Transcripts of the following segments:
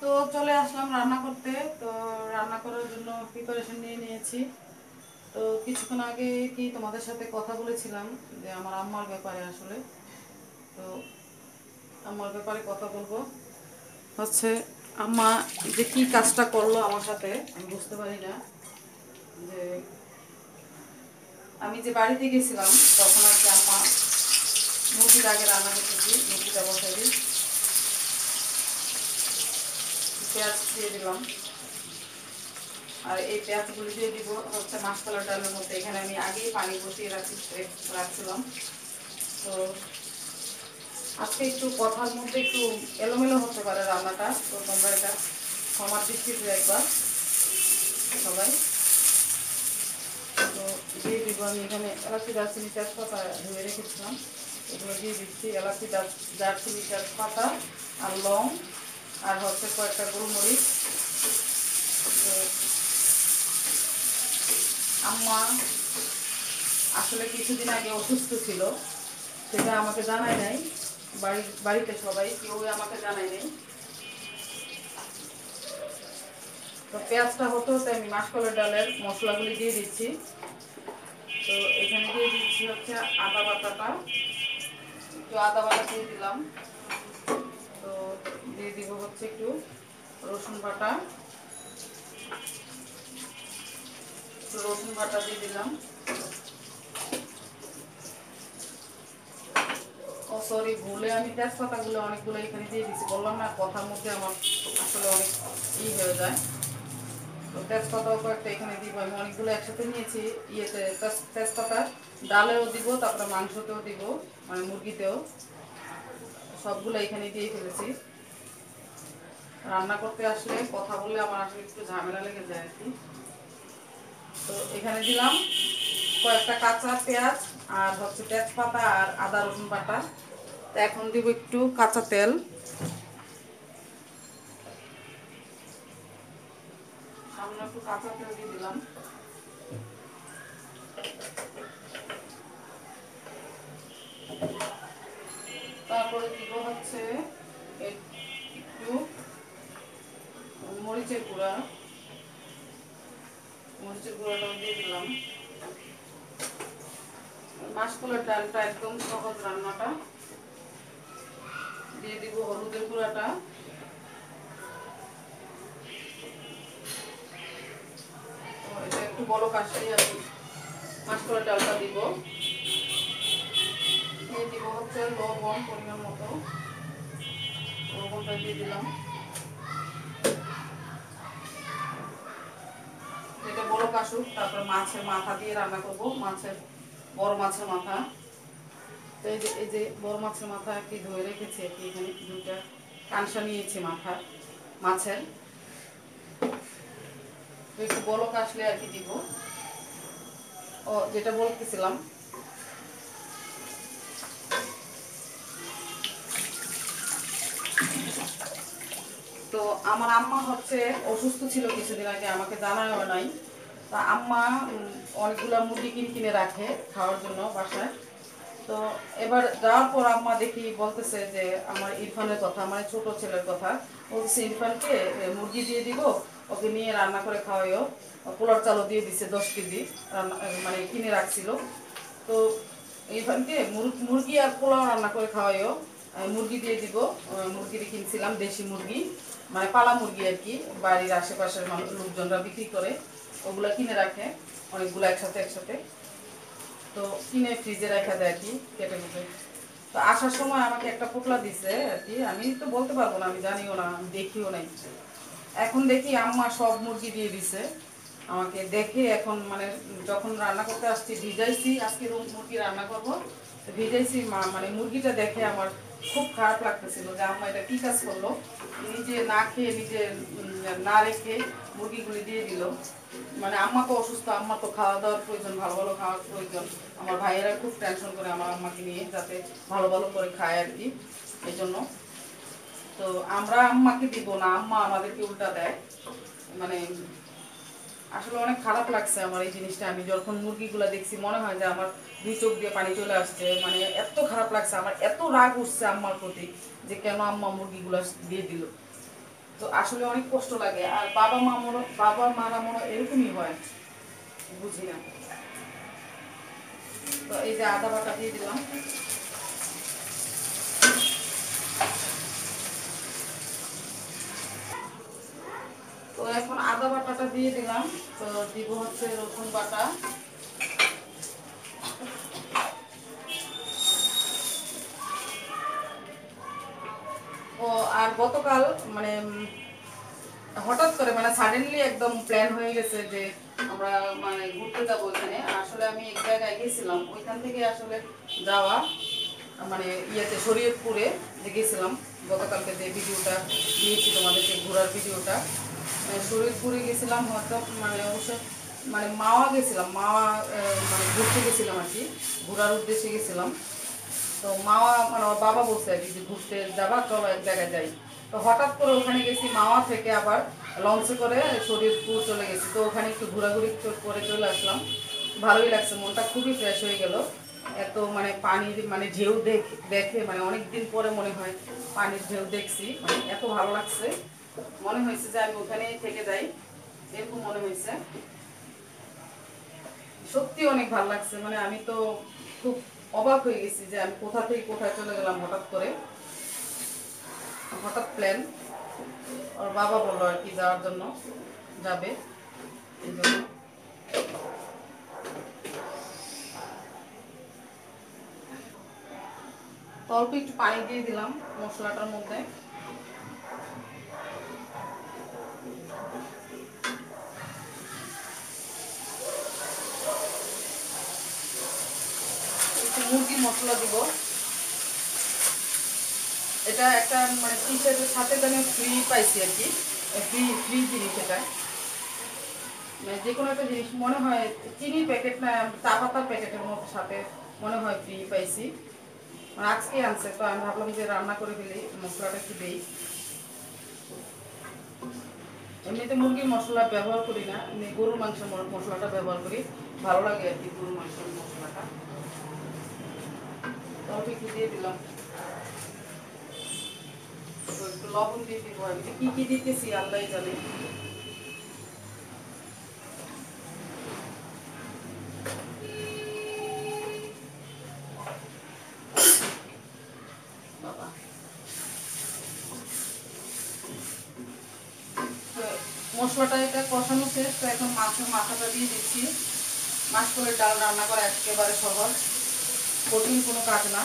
তো চলে আসলাম রান্না করতে। তো রান্না করার জন্য প্রিপারেশন নিয়ে নিয়েছি। তো কিছুক্ষণ আগে কি তোমাদের সাথে কথা বলেছিলাম যে আমার আম্মার ব্যাপারে আসলে। তো আম্মার ব্যাপারে কথা বলব। হচ্ছে আম্মা যে কি কাজটা করল আমার সাথে, আমি বুঝতে পারি না। যে আমি যে বাড়িতে গেছিলাম, তখন আর কি আম্মা মুরগিটা আগে রান্না করতেছি, মুরগিটা বসাই দিই। পেঁয়াজ দিয়ে দিলাম। আর এই পেঁয়াজগুলি দিয়ে দিব হচ্ছে মাসকলার ডালের মধ্যে। এখানে আমি আগেই পানি বসিয়ে রাখি রাখছিলাম। তো আজকে একটু কথার মধ্যে একটু এলোমেলো হতে পারে রান্নাটা। তো তোমরা এটা ক্ষমার দৃষ্টিতে একবার সবাই। তো দিয়ে দিব আমি এখানে এলাচি দারচিনি তেজপাতা ধুয়ে রেখেছিলাম। এগুলো দিয়ে দিচ্ছি। এলাচি দারচিনি তেজপাতা আর লং আর হচ্ছে কয়েকটা গোলমরিচ আম্মা আসলে কিছুদিন আগে অসুস্থ ছিল, সেটা আমাকে জানায় নাই। বাড়ি, বাড়িতে সবাই কেউ আমাকে জানায় নাই। তো পেঁয়াজটা হতো, তাই আমি মাসকলের ডালের মশলাগুলি দিয়ে দিচ্ছি। তো এখানে দিয়ে দিচ্ছি হচ্ছে আদা বাটাটা। একটু আদা বাটা দিয়ে দিলাম। দিয়ে দিব হচ্ছে একটু রসুন বাটা। রসুন বাটা দিয়ে দিলাম। ও সরি ভুলে আমি তেজপাতাগুলো অনেকগুলো এখানে দিয়ে দিচ্ছি বললাম না, কথার মধ্যে আমার আসলে অনেক ই হয়ে যায়। তো তেজপাতাও কয়েকটা এখানে দিব। আমি অনেকগুলো একসাথে নিয়েছি ইয়েতে তেজপাতা। ডালেও দিব, তারপরে মাংসতেও দিব মানে মুরগিতেও। সবগুলো এখানে দিয়ে ফেলেছি। রান্না করতে আসলে কথা বললে আমার আসলে একটু ঝামেলা লেগে যায় আর কি। তো এখানে দিলাম কয়েকটা কাঁচা পেঁয়াজ আর হচ্ছে তেজপাতা আর আদা রসুন বাটা। তো এখন দিব একটু কাঁচা তেল। একটু কাঁচা তেল দিয়ে দিলাম। তারপরে দিব হচ্ছে মরিচের গুঁড়া। মরিচের গুঁড়াটাও দিয়ে দিলাম। মাসকলার ডালটা একদম সহজ রান্নাটা। দিয়ে দিব হলুদের গুঁড়াটা। এটা একটু বড় কাশি আমি মাসকলার ডালটা দিব। দিয়ে দিব হচ্ছে লবণ, পরিমাণ মতো। লবণটা দিয়ে দিলাম। কাশুক তারপর মাছের মাথা দিয়ে রান্না করব, মাছের, বড় মাছের মাথা। তো এই যে এই যে বড় মাছের মাথা কি ধুয়ে রেখেছি কি, এখানে দুইটা কাঁসা নিয়েছি মাথা মাছের। একটু বড় কাশলে আর কি দিব। ও, যেটা বলতেছিলাম। তো আমার আম্মা হচ্ছে অসুস্থ ছিল কিছুদিন আগে, আমাকে জানায়ও নাই। তা আম্মা অনেকগুলো মুরগি কিনে কিনে রাখে খাওয়ার জন্য বাসায়। তো এবার যাওয়ার পর আম্মা দেখি বলতেছে যে, আমার ইরফানের কথা মানে ছোট ছেলের কথা। বলছে ইরফানকে মুরগি দিয়ে দিব, ওকে নিয়ে রান্না করে খাওয়াইও। পোলার চালও দিয়ে দিছে, দশ কেজি রান্না মানে কিনে রাখছিল। তো ইরফানকে মুরগি আর পোলাও রান্না করে খাওয়াইও। মুরগি দিয়ে দিব মুরগি কিনছিলাম, দেশি মুরগি মানে পালা মুরগি আর কি, বাড়ির আশেপাশের মানুষ লোকজনরা বিক্রি করে। ওগুলো কিনে রাখে, অনেকগুলো একসাথে একসাথে। তো কিনে ফ্রিজে রাখা দেয় আর কি, কেটে কেটে তো আসার সময় আমাকে একটা পোটলা দিছে আর কি, আমি তো বলতে পারব না, আমি জানিও না দেখিও নাই। এখন দেখি আম্মা সব মুরগি দিয়ে দিছে। আমাকে দেখে এখন মানে যখন রান্না করতে আসছি, ভিজাইছি, আজকে মুরগি রান্না করব। ভিজাইছি মা মানে মুরগিটা দেখে আমার খুব খারাপ লাগতেছিল যে আম্মা এটা কী কাজ করল? নিজে না খেয়ে নিজে না রেখে মুরগিগুলি দিয়ে দিল। মানে আম্মা অসুস্থ আম্মা তো খাওয়া দাওয়ার প্রয়োজন, ভালো ভালো খাওয়ার প্রয়োজন। আমার ভাইয়েরা খুব টেনশন করে আমার আম্মাকে নিয়ে যাতে ভালো ভালো করে খায় আর কি এই জন্য তো আমরা আম্মাকে দিব না, আম্মা আমাদেরকে উল্টা দেয়। মানে আসলে অনেক খারাপ লাগছে আমার এই জিনিসটা। আমি যখন মুরগিগুলো দেখছি, মনে হয় যে আমার দুই চোখ দিয়ে পানি চলে আসছে। মানে এত খারাপ লাগছে, আমার এত রাগ উঠছে আম্মার প্রতি যে কেন আম্মা মুরগিগুলো দিয়ে দিল। তো আসলে অনেক কষ্ট লাগে। আর বাবা মা মনে বাবা মারা মনে এরকমই হয়। বুঝি না। তো এই যে আদা বাটা দিয়ে দিলাম। তো এখন আদা বাটাটা দিয়ে দিলাম। তো দিব হচ্ছে রসুন বাটা। ও, আর গতকাল মানে হঠাৎ করে মানে সাডেনলি একদম প্ল্যান হয়ে গেছে যে আমরা মানে ঘুরতে যাব ওইখানে আসলে আমি এক জায়গায় গেছিলাম। ওইখান থেকে আসলে যাওয়া মানে ইয়েতে, শরীয়তপুরে যে গেছিলাম। গতকালকে যে ভিডিওটা দিয়েছি তোমাদেরকে, ঘোরার ভিডিওটা মানে শরীয়তপুরে গেছিলাম, হয়তো মানে অবশ্য মানে মাওয়া গেছিলাম। মাওয়া মানে ঘুরতে গেছিলাম আর কি। ঘোরার উদ্দেশ্যে গেছিলাম। তো মাওয়া মানে ওর বাবা বলছে আর কি যে ঘুরতে যাবা, চলো এক জায়গায় যাই। তো হঠাৎ করে ওখানে গেছি, মাওয়া থেকে আবার লঞ্চে করে শরীরপুর চলে গেছি। তো ওখানে একটু ঘোরাঘুরি করে চলে আসলাম। ভালোই লাগছে, মনটা খুবই ফ্রেশ হয়ে গেল। এত মানে পানির মানে ঢেউ দেখ দেখে মানে অনেক দিন পরে মনে হয় পানির ঢেউ দেখছি। মানে এত ভালো লাগছে। মনে হয়েছে যে আমি ওখানেই থেকে যাই। এরকম মনে হয়েছে। সত্যি অনেক ভালো লাগছে। মানে আমি তো খুব অবাক হয়ে গেছি যে আমি কোথা থেকে কোথায় চলে গেলাম হঠাৎ করে। হঠাৎ প্ল্যান ওর বাবা বলল আর কি যাওয়ার জন্য যাবে। এই অল্প একটু পানি দিয়ে দিলাম মশলাটার মধ্যে। মুরগির মশলা দিব। এটা একটা মানে টি শার্টের সাথে আমি ফ্রি পাইছি আর কি। ফ্রি ফ্রি জিনিস এটা। মানে যে কোনো একটা জিনিস মনে হয় চিনির প্যাকেট না, চা পাতার প্যাকেটের মধ্যে সাথে মনে হয় ফ্রি পাইছি। মানে আজকে আনছে, তো আমি ভাবলাম যে রান্না করে ফেলি, মশলাটা একটু দিই। এমনিতে মুরগির মশলা ব্যবহার করি না, এমনি গরুর মাংসের মশলাটা ব্যবহার করি। ভালো লাগে আর কি গরুর মাংসের মশলাটা। লবণ দিয়ে আমি কি। কি দিতেছি আল্লাহ জানে। মশলাটা এটা কষানো শেষ, তো এখন মাছের মাথাটা দিয়ে দিচ্ছি। মাছ করে ডাল রান্না করা একেবারে সহজ। কঠিন কোনো কাজ না।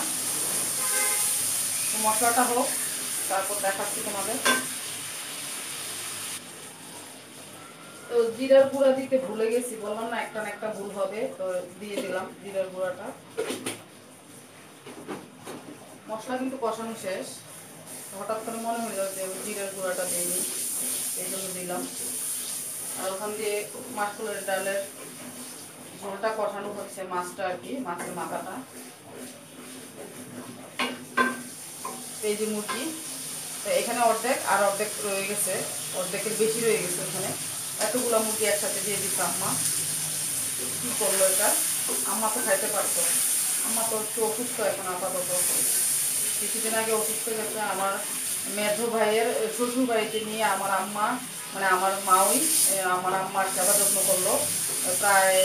মশলাটা হোক, তারপর দেখাচ্ছি তোমাদের। তো জিরার গুঁড়া দিতে ভুলে গেছি, বললাম না একটা না একটা ভুল হবে, তো দিয়ে দিলাম জিরার গুঁড়াটা। মশলা কিন্তু কষানো শেষ। হঠাৎ করে মনে হলো যে জিরার গুঁড়াটা দিইনি, এই জন্য দিলাম। আর ওখান দিয়ে মাছকুলের ডালের ঝোলটা কষানো হচ্ছে মাছটা আর কি, মাছের মাথাটা এই যে মুরগি এখানে অর্ধেক আর অর্ধেক রয়ে গেছে, অর্ধেকের বেশি রয়ে গেছে ওখানে। এতগুলা মুরগি একসাথে দিয়ে দিচ্ছে আম্মা কি করল এটা? আম্মা তো খাইতে পারতো। আম্মা তো একটু অসুস্থ এখন আপাতত। কিছুদিন আগে অসুস্থ গেছে আমার মেধো ভাইয়ের শ্বশুর বাড়িতে নিয়ে আমার আম্মা মানে আমার মাওই আমার আম্মার সেবা যত্ন করল। প্রায়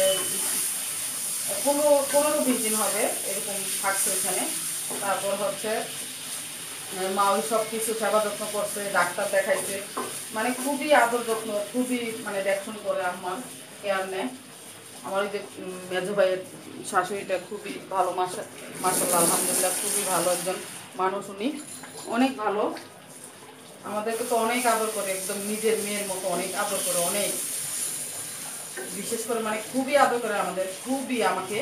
পনেরো পনেরো বিশ দিন হবে এরকম থাকছে ওইখানে। তারপর হচ্ছে মা ওই সব কিছু সেবা যত্ন করছে, ডাক্তার দেখাইছে। মানে খুবই আদর যত্ন, খুবই মানে দেখশন করে আমার কেয়ার নেয়। আমার ওই যে মেজো ভাইয়ের শাশুড়িটা খুবই ভালো মাসা মাসাল্লাহ আলহামদুলিল্লাহ, খুবই ভালো একজন মানুষ উনি। অনেক ভালো। আমাদেরকে তো অনেক আদর করে, একদম নিজের মেয়ের মতো অনেক আদর করে, অনেক। বিশেষ করে মানে খুবই আদর করে আমাদের, খুবই আমাকে।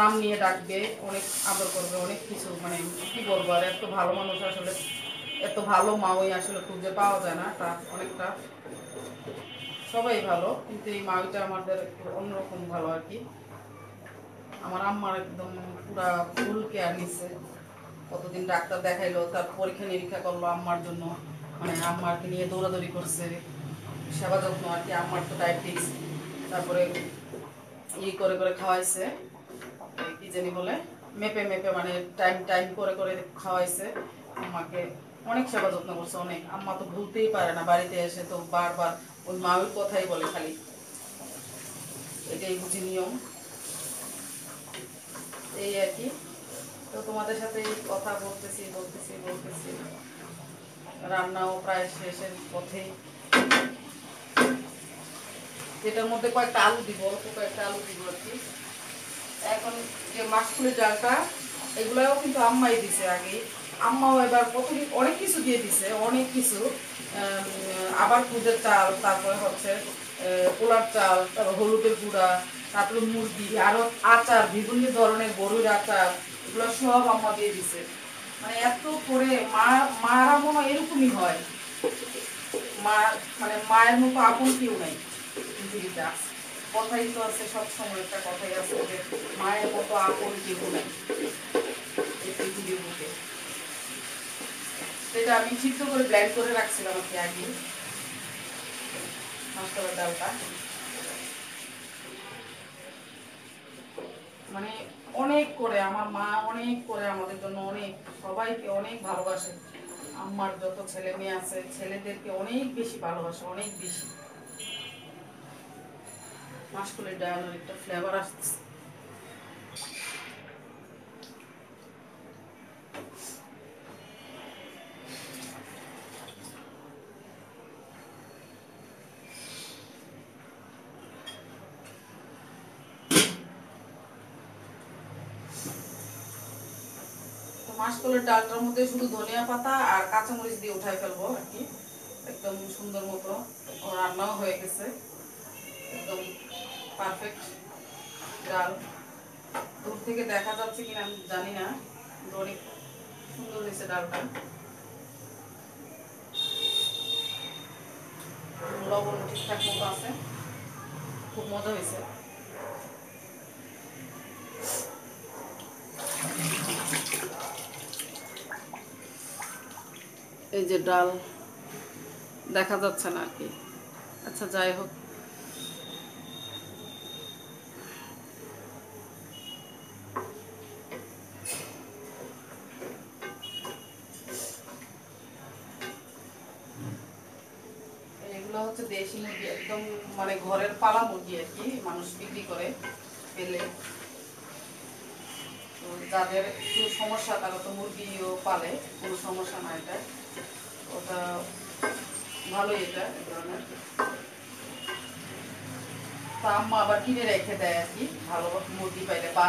নাম নিয়ে ডাকবে, অনেক আদর করবে, অনেক কিছু মানে কি বলব, আর এত ভালো মানুষ আসলে, এত ভালো মাওই আসলে খুঁজে পাওয়া যায় না, তা অনেকটা। সবাই ভালো, কিন্তু এই মাওইটা আমাদের অন্যরকম ভালো আর কি। আমার আম্মার একদম পুরা ফুল কেয়ার নিচ্ছে কতদিন ডাক্তার দেখাইলো, তার পরীক্ষা নিরীক্ষা করল আম্মার জন্য। মানে আম্মাকে নিয়ে দৌড়াদৌড়ি করছে। সেবা যত্ন আর কি, আম্মার তো ডায়াবেটিস তারপরে ই করে করে খাওয়াইছে। কি জানি বলে, মেপে মেপে মানে টাইম টাইম করে করে খাওয়াইছে। আম্মাকে অনেক সেবা যত্ন করছে, অনেক। আম্মা তো ভুলতেই পারে না বাড়িতে এসে তো বারবার ওই মায়ের কথাই বলে খালি। এটাই বুঝি নিয়ম। এই আর কি। তো তোমাদের সাথে কথা বলতেছি বলতেছি বলতেছি। রান্নাও প্রায় শেষের পথেই। এটার মধ্যে কয়েকটা আলু দিব, অল্প কয়েকটা আলু দিব আর কি। এখন যে মাছফুলের ডালটা, এগুলাও কিন্তু আম্মাই দিছে আগে আম্মাও এবার কতদিন অনেক কিছু দিয়ে দিছে, অনেক কিছু। আবার খুদের চাল, তারপরে হচ্ছে পোলার চাল, তারপর হলুদের গুঁড়া, তারপরে মুরগি, আরও আচার, বিভিন্ন ধরনের গরুর আচার। এগুলো সব আম্মা দিয়ে দিছে। মানে এত করে মা, মারা মনে এরকমই হয়। মা মানে মায়ের মতো আপন কেউ নাই পৃথিবীতে। আছে। কথাই তো আছে সবসময়, একটা কথাই আছে যে মায়ের মতো আপন কেউ নাই পৃথিবীর বুকে। সেটা আমি সিদ্ধ করে ব্ল্যান্ড করে রাখছিলাম আর কি আগে ডালটা। মানে অনেক করে আমার মা অনেক করে আমাদের জন্য অনেক, সবাইকে অনেক ভালোবাসে। আমার যত ছেলে মেয়ে আছে, ছেলেদেরকে অনেক বেশি ভালোবাসে, অনেক বেশি। মাসকুলের ডায়ালের একটা ফ্লেভার আসছে তো ডালটার মধ্যে শুধু ধনিয়া পাতা আর কাঁচামরিচ দিয়ে উঠাই ফেলব আর কি। একদম সুন্দর মতো রান্নাও হয়ে গেছে। একদম পারফেক্ট ডাল। দূর থেকে দেখা যাচ্ছে কিনা আমি জানি না অনেক সুন্দর হয়েছে ডালটা। লবণ ঠিকঠাক মতো আছে। খুব মজা হয়েছে। এই যে ডাল, দেখা যাচ্ছে না আর কি আচ্ছা যাই হোক। এগুলো হচ্ছে দেশি মুরগি, একদম মানে ঘরের পালা মুরগি আর কি, মানুষ বিক্রি করে পেলে। তো যাদের একটু সমস্যা, তারা তো মুরগিও পালে, কোনো সমস্যা না এটা। ওটা ভালোই এটা, এই ধরনের। তা আম্মা আবার কিনে রেখে দেয় আর কি, ভালো মুরগি পাইলে, বা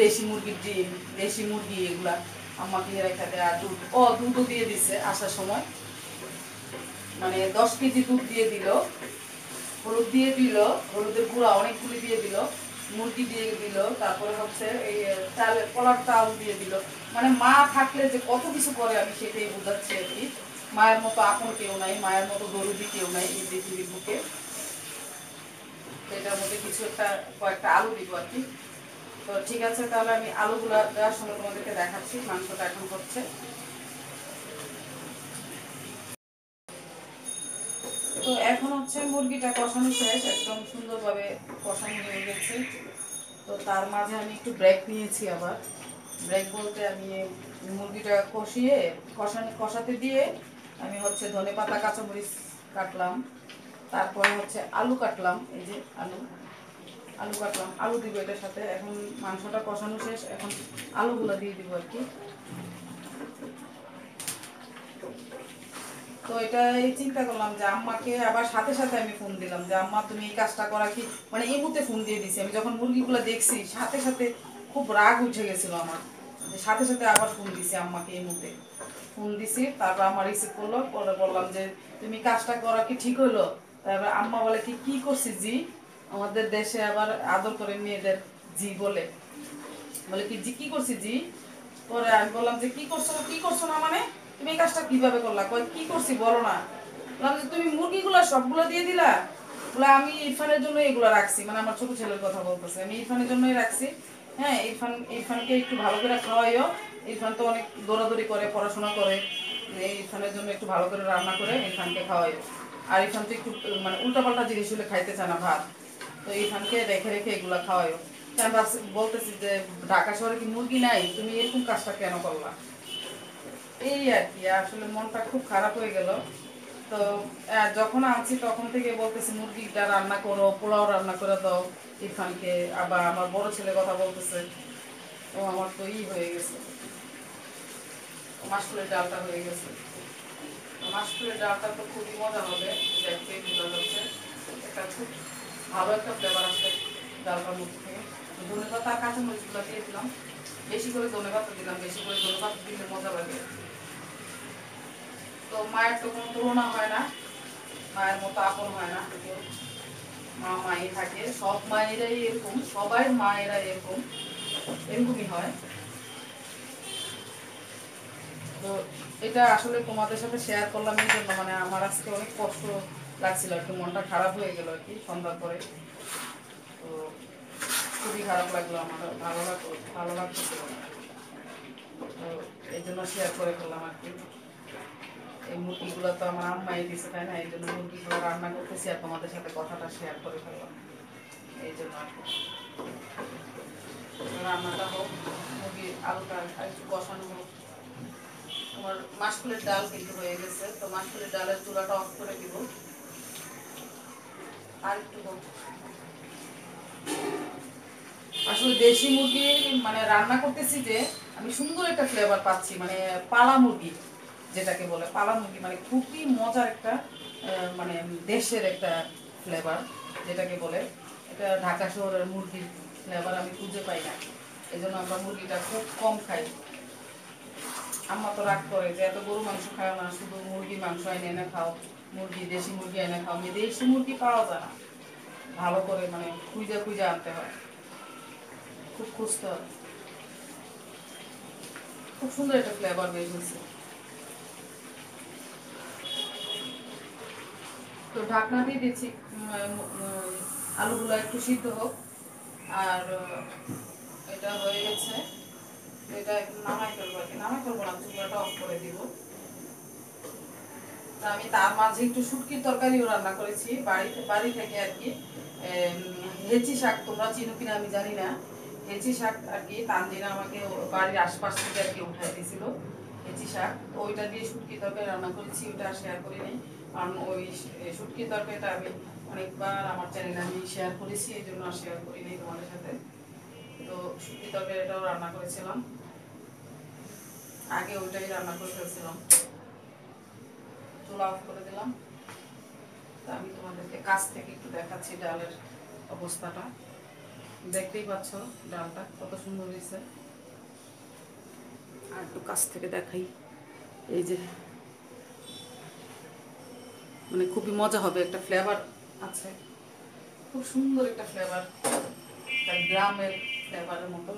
দেশি মুরগির ডিম, দেশি মুরগি এগুলা আম্মা কিনে রেখে দেয়। আর দুধ, ও দুধও দিয়ে দিছে আসার সময়। মানে দশ কেজি দুধ দিয়ে দিল, হলুদ দিয়ে দিল, হলুদের গুঁড়া অনেকগুলি দিয়ে দিল। মুরগি দিয়ে দিল, তারপরে হচ্ছে এই চাল কলার চাল দিয়ে দিল। মানে মা থাকলে যে কত কিছু করে আমি সেটাই বোঝাচ্ছি আর কি। মায়ের মতো আপন কেউ নাই, মায়ের মতো গরুবি কেউ নাই এই পৃথিবীর বুকে। এটার মধ্যে কিছু একটা, কয়েকটা আলু দিব আর কি। তো ঠিক আছে, তাহলে আমি আলুগুলা দেওয়ার সময় তোমাদেরকে দেখাচ্ছি, মাংসটা এখন হচ্ছে। তো এখন হচ্ছে মুরগিটা কষানো শেষ, একদম সুন্দরভাবে কষানো হয়ে গেছে। তো তার মাঝে আমি একটু ব্রেক নিয়েছি আবার। ব্রেক বলতে আমি মুরগিটা কষিয়ে, কষানো, কষাতে দিয়ে আমি হচ্ছে ধনে পাতা, কাঁচামরিচ কাটলাম। তারপরে হচ্ছে আলু কাটলাম, এই যে আলু। আলু কাটলাম, আলু দিব এটার সাথে। এখন মাংসটা কষানো শেষ, এখন আলুগুলো দিয়ে দিব আর কি। তো এটাই চিন্তা করলাম যে আম্মাকে আবার সাথে সাথে আমি ফোন দিলাম যে আম্মা, তুমি এই কাজটা করা কি? মানে এই মুহূর্তে ফোন দিয়ে দিছি। আমি যখন মুরগিগুলো দেখছি, সাথে সাথে খুব রাগ উঠে গেছিল আমার। সাথে সাথে আবার ফোন দিছি আম্মাকে এই মুহূর্তে। ফোন দিছি, তারপর আমার রিসিভ করল, পরে বললাম যে, তুমি কাজটা করা কি ঠিক হলো? তারপর আম্মা বলে, কি কি করছি জি? আমাদের দেশে আবার আদর করে মেয়েদের জি বলে। বলে কি, জি, কি করছি জি? পরে আমি বললাম যে, কি করছ কি করছ না মানে? তুমি এই কাজটা কীভাবে করলা? কয়, কি করছি বলো না। বললাম যে, তুমি মুরগিগুলো সবগুলো দিয়ে দিলা? বলে আমি ইরফানের জন্য এগুলো রাখছি। মানে আমার ছোট ছেলের কথা বলতেছে, আমি ইরফানের জন্যই রাখছি। হ্যাঁ ইরফান, ইরফানকে একটু ভালো করে খাওয়াইও। ইরফান তো অনেক দৌড়াদৌড়ি করে, পড়াশোনা করে। ইরফানের জন্য একটু ভালো করে রান্না করে ইরফানকে খাওয়াইও। আর ইরফান তো একটু মানে উল্টাপাল্টা জিনিস হলে খাইতে চায় না ভাত। তো ইরফানকে রেখে রেখে এগুলো খাওয়াইও। আমি বলতেছি যে, ঢাকা শহরে কি মুরগি নাই? তুমি এরকম কাজটা কেন করলা? এই আর কি, আসলে মনটা খুব খারাপ হয়ে গেল। তো যখন আনছি তখন থেকে বলতেছি, মুরগিটা রান্না করো, পোলাও রান্না করে দাও, ইরফানকে। আবার আমার বড় ছেলে কথা বলতেছে, ও আমার তো ই হয়ে গেছে। মাসফুলের ডালটা হয়ে গেছে। মাসফুলের ডালটা তো খুবই মজা হবে দেখতে বোঝা যাচ্ছে একটা খুব ভালো একটা ফ্লেভার আসছে ডালটার মধ্যে থেকে। ধনে পাতা কাঁচামরিচগুলো দিয়ে দিলাম। বেশি করে ধনে পাতা দিলাম, বেশি করে ধনে পাতা দিলে মজা লাগে। তো মায়ের তো কোনো তুলনা হয় না, মায়ের মতো আপন হয় না কেউ মা মাই থাকে, সব মায়েরাই এরকম, সবাই মায়েরা এরকম, এরকমই হয় তো এটা আসলে তোমাদের সাথে শেয়ার করলাম এই জন্য মানে আমার আজকে অনেক কষ্ট লাগছিল, একটু মনটা খারাপ হয়ে গেল আর কি সন্ধ্যার পরে তো খুবই খারাপ লাগল আমার, ভালো লাগল, ভালো লাগতেছিল না। তো এই জন্য শেয়ার করে ফেললাম আর কি এই মুরগিগুলো তো আমার দিছে, তাই না? এই জন্য মুরগিগুলো রান্না করতেছি আর তোমাদের সাথে কথাটা শেয়ার করে ফেললাম। এই জন্য রান্নাটা হোক আলুটা একটু কষানো হোক। আমার মাসফুলের ডাল কিন্তু হয়ে গেছে, তো মাসফুলের ডালের চুলাটা অফ করে দিব। আর একটু আসলে দেশি মুরগি মানে রান্না করতেছি যে, আমি সুন্দর একটা ফ্লেভার পাচ্ছি মানে পালা মুরগি। যেটাকে বলে পালা মুরগি মানে খুবই মজার একটা মানে দেশের একটা ফ্লেভার যেটাকে বলে। এটা ঢাকা শহরের মুরগির ফ্লেভার আমি খুঁজে পাই না। এই জন্য আমরা মুরগিটা খুব কম খাই। আম্মা তো রাগ করে যে এত গরু মাংস খাও না, শুধু মুরগি মাংস এনে এনে খাও, মুরগি, দেশি মুরগি এনে খাও, আমি দেশি মুরগি পাওয়া যায় না। ভালো করে মানে খুঁজে খুঁজে আনতে হয়। খুব খুঁজতে হবে খুব সুন্দর একটা ফ্লেভার বের হয়েছে। তো ঢাকনা দিয়ে দিচ্ছি আলুগুলো একটু সিদ্ধ হোক। আর এটা হয়ে গেছে। এটা একটু নামাই ফেলব আর কি। নামাই ফেলব না, চুলাটা অফ করে দিব। তা আমি তার মাঝে একটু শুটকির তরকারিও রান্না করেছি। বাড়িতে বাড়ি থেকে আর কি হেঁচি শাক তোমরা চিনো কিনা আমি জানি না। হেঁচি শাক আর কি, তানজিনা আমাকে বাড়ির আশপাশ থেকে আর কি উঠাই দিয়েছিল, হেঁচি শাক। তো ওইটা দিয়ে শুটকি তরকারি রান্না করেছি ওটা শেয়ার করে নাই কারণ ওই শুটকি তরকারিটা আমি অনেকবার আমার চ্যানেলে আমি শেয়ার করেছি, এই জন্য শেয়ার করি নাই তোমাদের সাথে। তো শুটকি তরকারিটাও রান্না করেছিলাম। আগে ওইটাই রান্না করে ফেলছিলাম। চুলা অফ করে দিলাম। তা আমি তোমাদেরকে কাছ থেকে একটু দেখাচ্ছি ডালের অবস্থাটা। দেখতেই পাচ্ছ ডালটা কত সুন্দর হয়েছে। আর একটু কাছ থেকে দেখাই। এই যে মানে খুবই মজা হবে, একটা ফ্লেভার আছে। খুব সুন্দর একটা ফ্লেভার গ্রামের ফ্লেভারের মতো।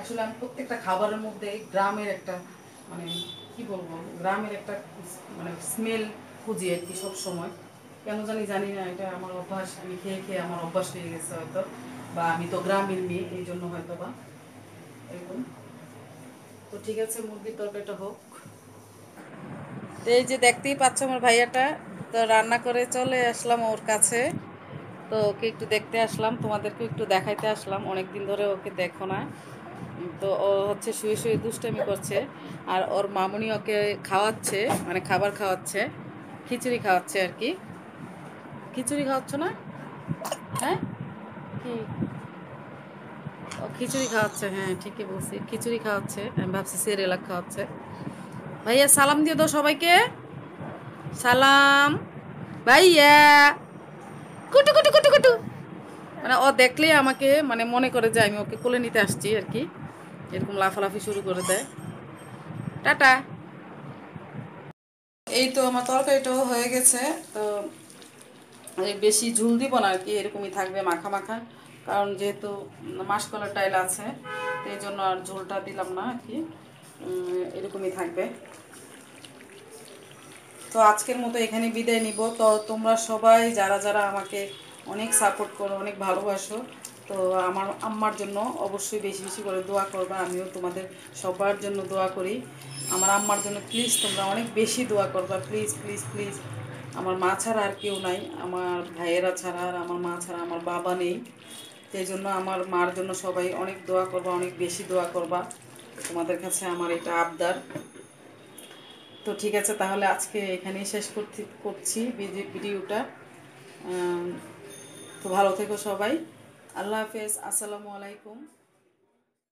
আসলে আমি প্রত্যেকটা খাবারের মধ্যে এই গ্রামের একটা মানে কি বলব, গ্রামের একটা মানে স্মেল খুঁজি আর কি সবসময়। কেন জানি জানি না, এটা আমার অভ্যাস। আমি খেয়ে খেয়ে আমার অভ্যাস হয়ে গেছে হয়তো, বা আমি তো গ্রামের মেয়ে এই জন্য হয়তো বা এরকম। তো ঠিক আছে, মুরগির তরকারিটা হোক। এই যে দেখতেই পাচ্ছ আমার ভাইয়াটা, তো রান্না করে চলে আসলাম ওর কাছে। তো ওকে একটু দেখতে আসলাম তোমাদেরকে একটু দেখাইতে আসলাম। অনেক দিন ধরে ওকে দেখো না। তো ও হচ্ছে শুয়ে শুয়ে দুষ্টামি করছে। আর ওর মামুনি ওকে খাওয়াচ্ছে মানে খাবার খাওয়াচ্ছে, খিচুড়ি খাওয়াচ্ছে আর কি। খিচুড়ি খাওয়াচ্ছ না? হ্যাঁ? কি? ও খিচুড়ি খাওয়াচ্ছে হ্যাঁ ঠিকই বলছি। খিচুড়ি খাওয়াচ্ছে, আমি ভাবছি সেরেলাক খাওয়াচ্ছে। ভাইয়া, সালাম দিয়ে দাও সবাইকে। সালাম। ভাইয়া। কুটু কুটু কুটু কুটু। মানে ও দেখলে আমাকে মানে মনে করে যে আমি ওকে কোলে নিতে আসছি আর কি। এরকম লাফালাফি শুরু করে দেয়। টাটা। এই তো আমার তরকারিটাও হয়ে গেছে। তো বেশি ঝুল দিব না আর কি, এরকমই থাকবে মাখা মাখা। কারণ যেহেতু মাসকলার টাইল আছে এই জন্য আর ঝোলটা দিলাম না আর কি। এরকমই থাকবে। তো আজকের মতো এখানে বিদায় নিব। তো তোমরা সবাই যারা যারা আমাকে অনেক সাপোর্ট করো, অনেক ভালোবাসো, তো আমার আম্মার জন্য অবশ্যই বেশি বেশি করে দোয়া করবা। আমিও তোমাদের সবার জন্য দোয়া করি। আমার আম্মার জন্য প্লিজ তোমরা অনেক বেশি দোয়া করবা। প্লিজ প্লিজ প্লিজ আমার মা ছাড়া আর কেউ নাই। আমার ভাইয়েরা ছাড়া আর আমার মা ছাড়া আমার বাবা নেই। সেই জন্য আমার মার জন্য সবাই অনেক দোয়া করবা, অনেক বেশি দোয়া করবা। তোমাদের কাছে আমার এটা আবদার। তো ঠিক আছে, তাহলে আজকে এখানেই শেষ করতে, করছি ভিডি- ভিডিওটা। তো ভালো থেকো সবাই। আল্লাহ হাফেজ, আসসালামু আলাইকুম।